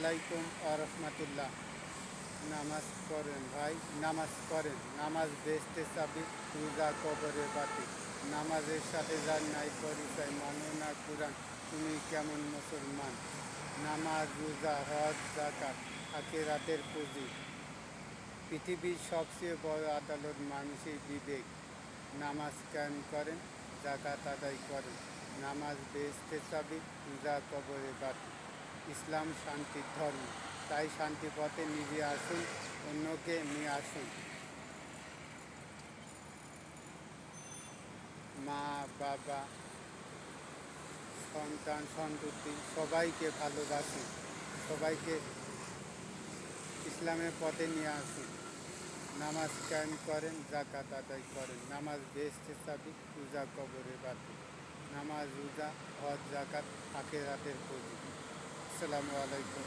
আলাইকুম আরহামতুল্লাহ নামাজ পড়েন ভাই, নামাজ পড়েন। নামাজ বেসতে চাবি পূজা কবরে বাতি। নামাজের সাথে যার নাই পরিচয়, মানো না কোরআন, তুমি কেমন মুসলমান? নামাজ, রোজা, হজ জাকাত আখেরাতের পুঁজি। পৃথিবীর সবচেয়ে বড় আদালত মানুষের বিবেক। নামাজ কায়েম করেন জাকাত আদায় করেন। নামাজ বেসতে চাবি পূজা কবরে বাতি। ইসলাম শান্তির ধর্ম। তাই শান্তি পথে নিজে আসুন, অন্যকে নিয়ে আসুন। মা, বাবা, সন্তান, সন্ততি, সবাইকে ভালোবাসুন। সবাইকে ইসলামের পথে নিয়ে আসুন। নামাজ কায়েম করেন জাকাত আদায় করেন। নামাজ বেসতে চাবি পূজা কবরে বাতি নামাজ, রোজা, হজ জাকাত আখের হাতের পুঁজি আসসালামু আলাইকুম।